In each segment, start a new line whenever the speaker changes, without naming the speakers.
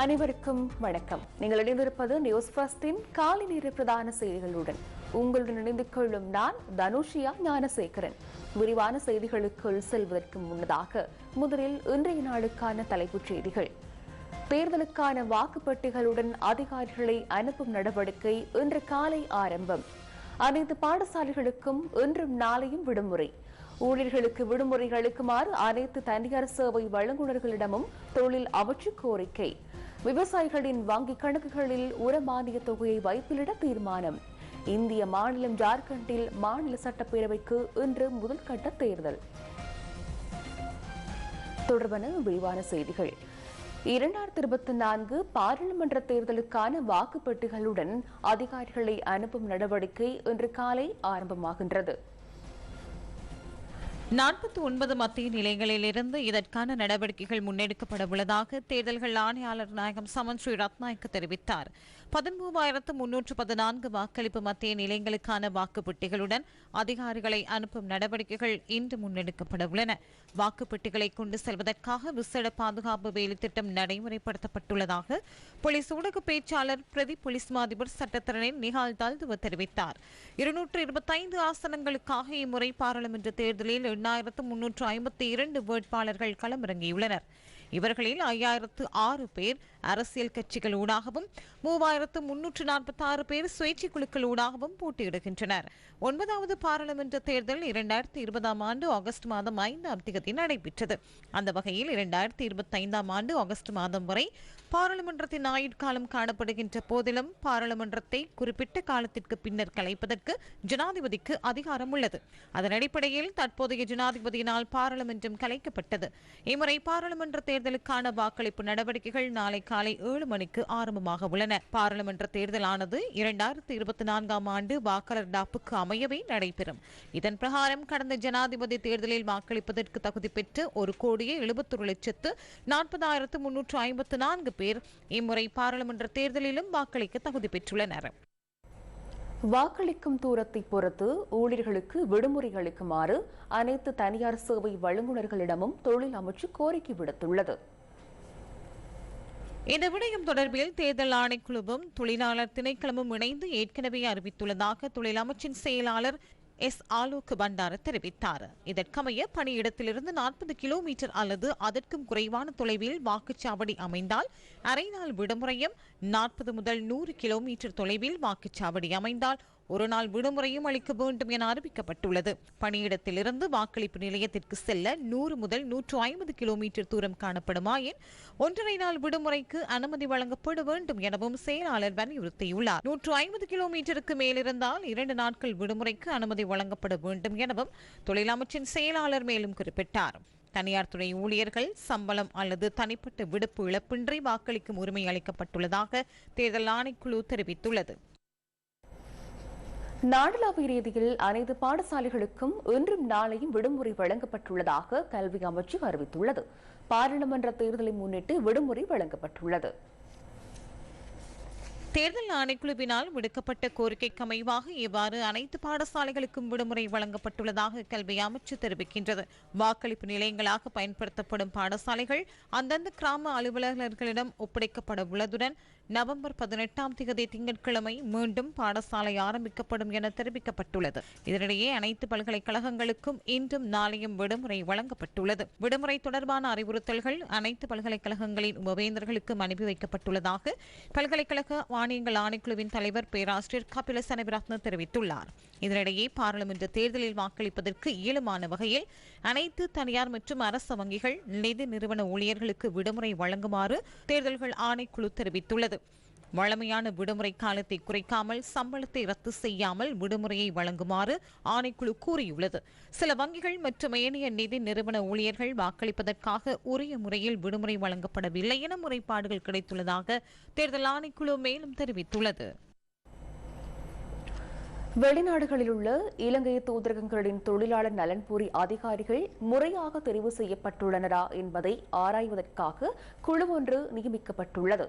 அனைவருக்கும் வணக்கம். நீங்கள் இணைந்திருப்பது நியூஸ் ஃபர்ஸ்டின் காலை நேர பிரதான செய்திகளுடன். உங்களுடன் இணைந்து கொள்ளும் நான் தனுஷியா ஞானசேகரன். விரிவான செய்திகளுக்குள் செல்வதற்கு முன்னதாக முதலில் இன்றைய நாளுக்கான தலைப்புச் செய்திகள். தேர்தலுக்கான வாக்குப்பட்டிகளுடன் அதிகாரிகளை அனுப்பும் நடவடிக்கை இன்று காலை ஆரம்பம். அனைத்து பாடசாலைகளுக்கும் இன்றும் நாளையும் விடுமுறை. ஊழியர்களுக்கு விடுமுறை அளிக்குமாறு அனைத்து தனியார் சேவை வழங்குநர்களிடமும் தொழில் அவற்று கோரிக்கை. விவசாயிகளின் வங்கிக் கணக்குகளில் உரமானிய தொகையை வைப்பிலிட தீர்மானம். இந்திய மாநிலம் ஜார்க்கண்டில் மாநில சட்டப்பேரவைக்கு இன்று முதல்கட்ட தேர்தல். தொடர்பான விரிவான செய்திகள். இரண்டாயிரத்தி இருபத்தி நான்கு பாராளுமன்ற தேர்தலுக்கான வாக்குப்பெட்டிகளுடன் அதிகாரிகளை அனுப்பும் நடவடிக்கை இன்று காலை ஆரம்பமாகின்றது.
நாற்பத்தி ஒன்பது மத்திய நிலைகளிலிருந்து இதற்கான நடவடிக்கைகள் முன்னெடுக்கப்பட உள்ளதாக தேர்தல்கள் ஆணையாளர் நாயகம் சமன் ஸ்ரீ ரத்நாயக்கு தெரிவித்தார். பதிமூவாயிரத்து முன்னூற்று பதினான்கு வாக்களிப்பு மத்திய நிலையங்களுக்கான வாக்குப்பெட்டிகளுடன் அதிகாரிகளை அனுப்பும் நடவடிக்கைகள் இன்று முன்னெடுக்கப்பட உள்ளன வாக்குப்பெட்டிகளை கொண்டு செல்வதற்காக விசேட பாதுகாப்பு வேலை திட்டம் நடைமுறைப்படுத்தப்பட்டுள்ளதாக போலீஸ் ஊடக பேச்சாளர் பிரதி போலீஸ் மாதிபர் சட்டத்தரணை நிகால் தால்துவ தெரிவித்தார். இருநூற்று இருபத்தைந்து ஆசனங்களுக்காக இம்முறை பாராளுமன்ற தேர்தலில் எண்ணாயிரத்து முன்னூற்று ஐம்பத்தி இரண்டு வேட்பாளர்கள் களமிறங்கியுள்ளனர். இவர்களில் ஐயாயிரத்து ஆறு பேர் அரசியல் கட்சிகள் ஊடாகவும் மூவாயிரத்து முன்னூற்று நாற்பத்தி ஆறு பேர் சுயேட்சை குழுக்கள் ஊடாகவும் போட்டியிடுகின்றனர். ஒன்பதாவது பாராளுமன்ற தேர்தல் இரண்டாயிரத்தி இருபதாம் ஆண்டு ஆகஸ்ட் மாதம் ஐந்தாம் தேதி நடைபெற்றது. அந்த வகையில் இரண்டாயிரத்தி இருபத்தி ஐந்தாம் ஆண்டு ஆகஸ்ட் மாதம் வரை பாராளுமன்றத்தின் ஆயுட்காலம் காணப்படுகின்ற போதிலும் பாராளுமன்றத்தை குறிப்பிட்ட காலத்திற்கு பின்னர் கலைப்பதற்கு ஜனாதிபதிக்கு அதிகாரம் உள்ளது. அதன் அடிப்படையில் தற்போதைய ஜனாதிபதியினால் பாராளுமன்றம் கலைக்கப்பட்டது. இம்முறை பாராளுமன்ற தேர்தலுக்கான வாக்களிப்பு நடவடிக்கைகள் நாளை காலை ஏழு மணிக்கு ஆரம்பமாக உள்ளன. பாராளுமன்ற தேர்தலானது இரண்டாயிரத்தி இருபத்தி நான்காம் ஆண்டு வாக்காளர் டாப்புக்கு அமையவே நடைபெறும். இதன் பிரகாரம் கடந்த ஜனாதிபதி தேர்தலில் வாக்களிப்பதற்கு தகுதி பெற்று ஒரு கோடியே எழுபத்தொரு லட்சத்து நாற்பதாயிரத்து முன்னூற்று ஐம்பத்து நான்கு பேர் இம்முறை பாராளுமன்ற தேர்தலிலும் வாக்களிக்க தகுதி பெற்றுள்ளனர்.
வாக்களிக்கும் தூரத்தை பொறுத்து ஊழியர்களுக்கு விடுமுறை அளிக்குமாறு அனைத்து தனியார் சேவை வழங்குநர்களிடமும் தொழில் அமைச்சு கோரிக்கை விடுத்துள்ளது.
இந்த விடயம் தொடர்பில் தேர்தல் ஆணைக்குழுவும் தொழிலாளர் திணைக்களமும் இணைந்து ஏற்கனவே அறிவித்துள்ளதாக தொழில் அமைச்சின் செயலாளர் எஸ். ஆலோக் பண்டார தெரிவித்தார். இதற்கமைய பணியிடத்திலிருந்து நாற்பது கிலோமீட்டர் அல்லது அதற்கும் குறைவான தொலைவில் வாக்குச்சாவடி அமைந்தால் அரை நாள் விடுமுறையும் நாற்பது முதல் நூறு கிலோமீட்டர் தொலைவில் வாக்குச்சாவடி அமைந்தால் ஒரு நாள் விடுமுறையும் அளிக்க வேண்டும் என அறிவிக்கப்பட்டுள்ளது. பணியிடத்திலிருந்து வாக்களிப்பு நிலையத்திற்கு செல்ல நூறு முதல் நூற்று ஐம்பது கிலோமீட்டர் தூரம் காணப்படுமாயின் ஒன்றரை நாள் விடுமுறைக்கு அனுமதி வழங்கப்பட வேண்டும் எனவும் செயலாளர் வலியுறுத்தியுள்ளார். நூற்று ஐம்பது கிலோமீட்டருக்கு மேலிருந்தால் இரண்டு நாட்கள் விடுமுறைக்கு அனுமதி வழங்கப்பட வேண்டும் எனவும் தொழிலமைச்சின் செயலாளர் மேலும் குறிப்பிட்டார். தனியார் துறை ஊழியர்கள் சம்பளம் அல்லது தனிப்பட்ட விடுப்பு இழப்பின்றி வாக்களிக்கும் உரிமை அளிக்கப்பட்டுள்ளதாக தேர்தல் ஆணைக்குழு தெரிவித்துள்ளது.
நாடளாவிய ரீதியில் அனைத்து பாடசாலைகளுக்கும் இன்றும் நாளையும் விடுமுறை வழங்கப்பட்டுள்ளதாக கல்வி அமைச்சு அறிவித்துள்ளது. பாராளுமன்ற தேர்தலை முன்னிட்டு விடுமுறை வழங்கப்பட்டுள்ளது.
தேர்தல் ஆணைக்குழுவினால் விடுக்கப்பட்ட கோரிக்கைக்கு அமைவாக இவ்வாறு அனைத்து பாடசாலைகளுக்கும் விடுமுறை வழங்கப்பட்டுள்ளதாக கல்வி அமைச்சு தெரிவிக்கின்றது. வாக்களிப்பு நிலையங்களாக பயன்படுத்தப்படும் பாடசாலைகள் அந்தந்த கிராம அலுவலர்களிடம் ஒப்படைக்கப்பட உள்ளதுடன் நவம்பர் பதினெட்டாம் தேதி திங்கட்கிழமை மீண்டும் பாடசாலை ஆரம்பிக்கப்படும் என தெரிவிக்கப்பட்டுள்ளது. இதனிடையே அனைத்து பல்கலைக்கழகங்களுக்கும் இன்றும் நாளையும் விடுமுறை வழங்கப்பட்டுள்ளது. விடுமுறை தொடர்பான அறிவுறுத்தல்கள் அனைத்து பல்கலைக்கழகங்களின் உபவேந்தர்களுக்கும் அனுப்பி வைக்கப்பட்டுள்ளதாக பல்கலைக்கழக வானியங்கள் ஆணைக்குழுவின் தலைவர் பேராசிரியர் கபில சனபிரத்ன தெரிவித்துள்ளார். இதனிடையே பாராளுமன்ற தேர்தலில் வாக்களிப்பதற்கு இயலுமான வகையில் அனைத்து தனியார் மற்றும் அரசு வங்கிகள் நிதி நிறுவன ஊழியர்களுக்கு விடுமுறை வழங்குமாறு தேர்தல்கள் ஆணைக்குழு தெரிவித்துள்ளது. வழமையான விடுமுறை காலத்தை குறைக்காமல் சம்பளத்தை ரத்து செய்யாமல் விடுமுறையை வழங்குமாறு ஆணைக்குழு கூறியுள்ளது. சில வங்கிகள் மற்றும் ஏனைய நிதி நிறுவன ஊழியர்கள் வாக்களிப்பதற்காக உரிய முறையில் விடுமுறை வழங்கப்படவில்லை என முறைப்பாடுகள் கிடைத்துள்ளதாக தேர்தல் ஆணைக்குழு மேலும் தெரிவித்துள்ளது.
வெளிநாடுகளில் உள்ள இலங்கை தூதரகங்களின் தொழிலாளர் நலன்புரி அதிகாரிகள் முறையாக தெரிவு செய்யப்பட்டுள்ளனரா என்பதை ஆராய்வதற்காக குழு ஒன்று நியமிக்கப்பட்டுள்ளது.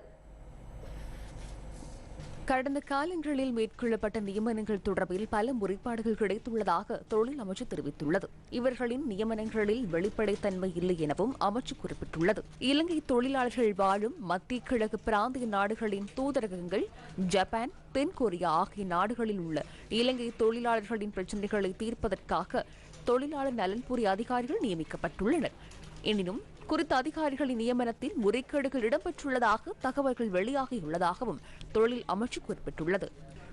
கடந்த காலங்களில் மேற்கொள்ளப்பட்ட நியமனங்கள் தொடர்பில் பல முறைப்பாடுகள் கிடைத்துள்ளதாக தொழில் அமைச்சு தெரிவித்துள்ளது. இவர்களின் நியமனங்களில் வெளிப்படைத்தன்மை இல்லை எனவும் அமைச்சு குறிப்பிட்டுள்ளது. இலங்கை தொழிலாளர்கள் வாழும் மத்திய கிழக்கு பிராந்திய நாடுகளின் தூதரகங்கள் ஜப்பான் தென்கொரியா ஆகிய நாடுகளில் உள்ள இலங்கை தொழிலாளர்களின் பிரச்சினைகளை தீர்ப்பதற்காக தொழிலாளர் நலன்புரி அதிகாரிகள் நியமிக்கப்பட்டுள்ளனர். எனினும் குறித்த அதிகாரிகளின் நியமனத்தில் முறைகேடுகள் இடம்பெற்றுள்ளதாக தகவல்கள் வெளியாகியுள்ளதாகவும் தொழில் அமைச்சு குறிப்பிட்டுள்ளது.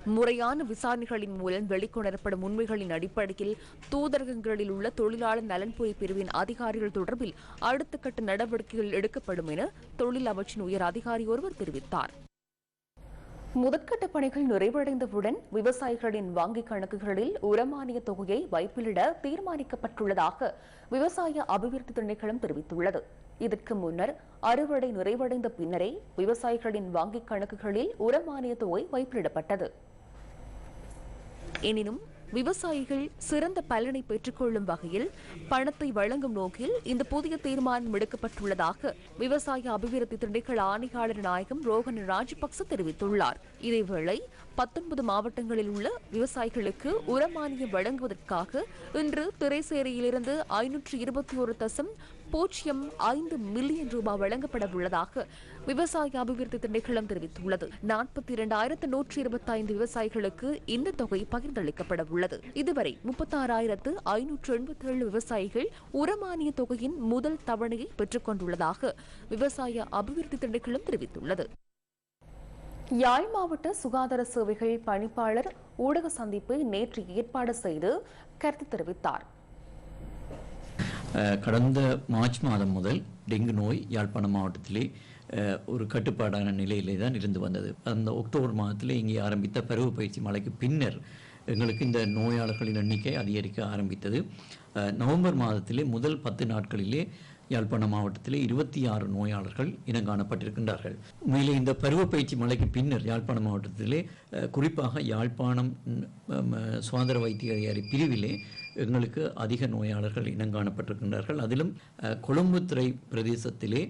முறையான விசாரணைகளின் மூலம் வெளிக்கொணரப்படும் உண்மைகளின் அடிப்படையில் தூதரகங்களில் உள்ள தொழிலாளர் நலன்புரி பிரிவின் அதிகாரிகள் தொடர்பில் அடுத்த கட்ட நடவடிக்கைகள் எடுக்கப்படும் என தொழில் அமைச்சின் உயர் அதிகாரி ஒருவர் தெரிவித்தார். முதற்கட்ட பணிகள் நிறைவடைந்தவுடன் விவசாயிகளின் வங்கிக் கணக்குகளில் உரமானிய தொகையை வைப்பிலிட தீர்மானிக்கப்பட்டுள்ளதாக விவசாய அபிவிருத்தி திணைக்களம் தெரிவித்துள்ளது. இதற்கு முன்னர் அறுவடை நிறைவடைந்த பின்னரே விவசாயிகளின் வங்கிக் கணக்குகளில் உரமானிய தொகை வைப்பிலிடப்பட்டது. எனினும் விவசாயிகள் சிறந்த பலனை பெற்றுக்கொள்ளும் வகையில் பணத்தை வழங்கும் நோக்கில் இந்த புதிய தீர்மானம் எடுக்கப்பட்டுள்ளதாக விவசாய அபிவிருத்தி திணைக்கள ஆணையாளர் நாயகம் ரோகன் ராஜபக்ச தெரிவித்துள்ளார். இதேவேளை பத்தொன்பது மாவட்டங்களில் உள்ள விவசாயிகளுக்கு உரமானியம் வழங்குவதற்காக இன்று திரைசேரியிலிருந்து ஐநூற்று இருபத்தி ஒரு தசம் பூஜ்ஜியம் ஐந்து மில்லியன் ரூபாய் வழங்கப்பட உள்ளதாக விவசாய அபிவிருத்தி திணைக்களம் தெரிவித்துள்ளது. நாற்பத்தி இரண்டாயிரத்து நூற்றி இருபத்தி ஐந்து விவசாயிகளுக்கு இந்த தொகை பகிர்ந்தளிக்கப்பட உள்ளது இதுவரை முப்பத்தாறாயிரத்து ஐநூற்று எண்பத்தி ஏழு விவசாயிகள் உரமானிய தொகையின் முதல் தவணையை பெற்றுக் கொண்டுள்ளதாக விவசாய அபிவிருத்தி திணைக்களம் தெரிவித்துள்ளது. யாழ் மாவட்ட சுகாதார சேவைகள் பணிப்பாளர் ஊடக சந்திப்பை நேற்று ஏற்பாடு செய்து கருத்து தெரிவித்தார்.
கடந்த மார்ச் மாதம் முதல் டெங்கு நோய் யாழ்ப்பாணம் மாவட்டத்திலே ஒரு கட்டுப்பாடான நிலையிலே தான் இருந்து வந்தது. அந்த அக்டோபர் மாதத்திலே இங்கே ஆரம்பித்த பருவ பயிற்சி மழைக்கு பின்னர் எங்களுக்கு இந்த நோயாளர்களின் எண்ணிக்கை அதிகரிக்க ஆரம்பித்தது. நவம்பர் மாதத்திலே முதல் பத்து நாட்களிலே யாழ்ப்பாணம் மாவட்டத்திலே இருபத்தி ஆறு நோயாளர்கள் இனங்காணப்பட்டிருக்கின்றார்கள். மேலே இந்த பருவ பயிற்சி மலைக்கு பின்னர் யாழ்ப்பாணம் மாவட்டத்திலே குறிப்பாக யாழ்ப்பாணம் சுதந்திர ம், வைத்திய அதிகாரி பிரிவிலே எங்களுக்கு அதிக நோயாளர்கள் இனங்காணப்பட்டிருக்கின்றார்கள். அதிலும் கொழும்புத்துறை பிரதேசத்திலே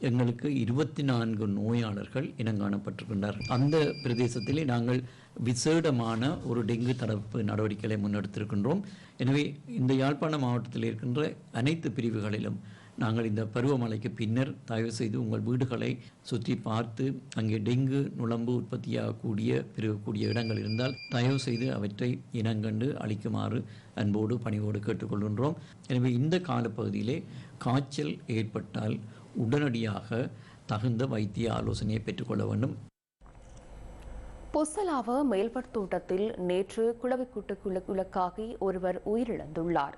எங்களுக்கு இருபத்தி நான்கு நோயாளர்கள் இனங்காணப்பட்டிருக்கின்றார்கள். அந்த பிரதேசத்திலே நாங்கள் விசேடமான ஒரு டெங்கு தடுப்பு நடவடிக்கைகளை முன்னெடுத்திருக்கின்றோம். எனவே இந்த யாழ்ப்பாண மாவட்டத்தில் இருக்கின்ற அனைத்து பிரிவுகளிலும் நாங்கள் இந்த பருவமழைக்கு பின்னர் தயவு செய்து உங்கள் வீடுகளை சுற்றி பார்த்து அங்கே டெங்கு நுழம்பு உற்பத்தியாகக்கூடிய பெருகக்கூடிய இடங்கள் இருந்தால் தயவு செய்து அவற்றை இனங்கண்டு அளிக்குமாறு அன்போடு பணிவோடு கேட்டுக்கொள்கின்றோம். எனவே இந்த காலப்பகுதியிலே காய்ச்சல் ஏற்பட்டால் உடனடியாக தகுந்த வைத்திய ஆலோசனையை பெற்றுக்கொள்ள வேண்டும்.
பொசலாவ மேல்பட் தோட்டத்தில் நேற்று குளவிக்கூட்டு குலக்காகி ஒருவர் உயிரிழந்துள்ளார்.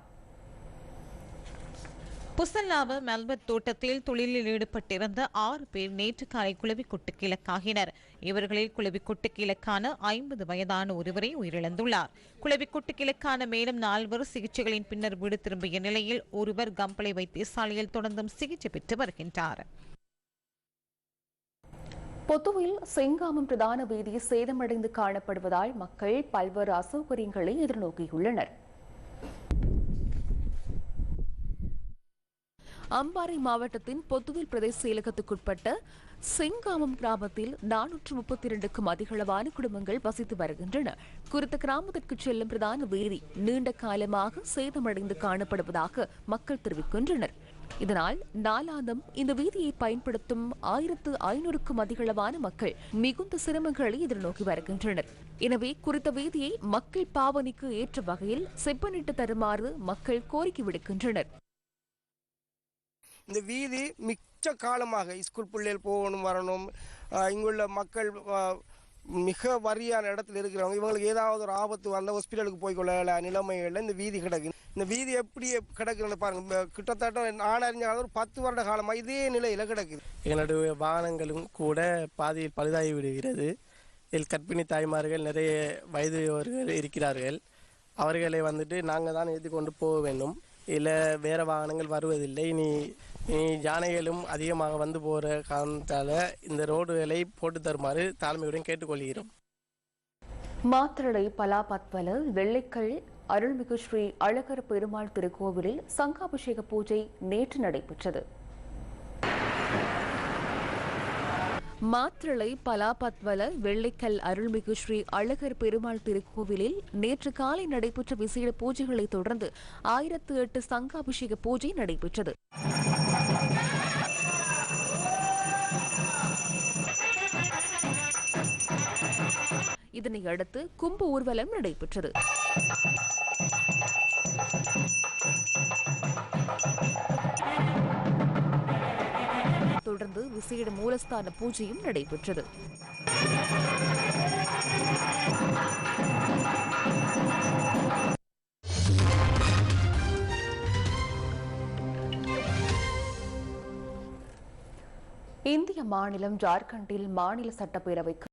புசல்லாவ மெல்பர்ட் தோட்டத்தில் தொழிலில் ஈடுபட்டிருந்த ஆறு பேர் நேற்று காலை குளவி கிழக்காகினர். இவர்களில் குளவி கிழக்கான ஐம்பது வயதான ஒருவரை உயிரிழந்துள்ளார். குளவி கிழக்கான மேலும் நால்வர் சிகிச்சைகளின் பின்னர் வீடு திரும்பிய நிலையில் ஒருவர் கம்பளை வைத்தியசாலையில் தொடர்ந்தும் சிகிச்சை பெற்று வருகின்றார்.
பொத்துவில் செங்காமம் பிரதான வீதி சேதமடைந்து காணப்படுவதால் மக்கள் பல்வேறு அசௌகரியங்களை எதிர்நோக்கியுள்ளனர். அம்பாறை மாவட்டத்தின் பொத்துவில் பிரதேச செயலகத்துக்குட்பட்ட செங்காமம் கிராமத்தில் நானூற்று முப்பத்தி இரண்டுக்கும் அதிகளவான குடும்பங்கள் வசித்து வருகின்றன. குறித்த கிராமத்திற்கு செல்லும் பிரதான வீதி நீண்ட காலமாக சேதமடைந்து காணப்படுவதாக மக்கள் தெரிவிக்கின்றனர். இதனால் நாளாந்தம் இந்த வீதியை பயன்படுத்தும் ஆயிரத்து ஐநூறுக்கும் அதிகளவான மக்கள் மிகுந்த சிரமங்களை எதிர்நோக்கி வருகின்றனர். எனவே குறித்த வீதியை மக்கள் பாவனைக்கு ஏற்ற வகையில் செப்பனிட்டு தருமாறு மக்கள் கோரிக்கை விடுக்கின்றனர்.
இந்த வீதி மிச்ச காலமாக ஸ்கூல் பிள்ளைகள் போகணும் வரணும் இங்குள்ள மக்கள் மிக வரியான இடத்துல இருக்கிறவங்க இவங்களுக்கு ஏதாவது ஒரு ஆபத்து வந்த ஹாஸ்பிட்டலுக்கு போய் கொள்ள நிலைமைகளில் இந்த வீதி கிடக்கு. இந்த வீதி எப்படி கிடக்குன்னு பாருங்க. கிட்டத்தட்ட நான் அறிஞ்ச ஒரு பத்து வருட காலமாக இதே நிலையில் கிடக்குது.
எங்களுடைய வாகனங்களும் கூட பாதியில் பழுதாகி விடுகிறது. இதில் கர்ப்பிணி தாய்மார்கள் நிறைய வயதுவர்கள் இருக்கிறார்கள். அவர்களை வந்துட்டு நாங்கள் தான் ஏற்றி கொண்டு போக வேண்டும். இல்லை வேறு வாகனங்கள் வருவதில்லை. இனி இனி யானைகளும் அதிகமாக வந்து போகிற காரணத்தால் இந்த ரோடுகளை போட்டு தருமாறு தாழ்மையுடன் கேட்டுக்கொள்கிறோம்.
மாத்திரளை பலாபத்வல வெள்ளைக்கல் அருள்மிகு ஸ்ரீ அழகர் பெருமாள் திருக்கோவிலில் சங்காபிஷேக பூஜை நேற்று நடைபெற்றது. மாத்திரளை பலாபத்வல வெள்ளைக்கல் அருள்மிகு ஸ்ரீ அழகர் பெருமாள் திருக்கோவிலில் நேற்று காலை நடைபெற்ற விசேட பூஜைகளைத் தொடர்ந்து ஆயிரத்து எட்டு சங்காபிஷேக பூஜை நடைபெற்றது. இதனை அடுத்து கும்ப ஊர்வலம் நடைபெற்றது. விசேட மூலஸ்தான பூஜையும் நடைபெற்றது. இந்திய மாநிலம் ஜார்க்கண்டில் மாநில சட்டப்பேரவைக்கு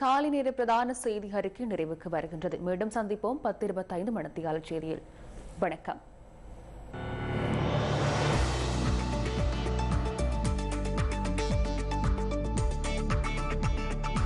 காலை நேர பிரதான செய்தி அறிக்கை நிறைவுக்கு வருகின்றது. மீண்டும் சந்திப்போம் பத்து இருபத்தைந்து மணித்தியால செய்தியில். வணக்கம்.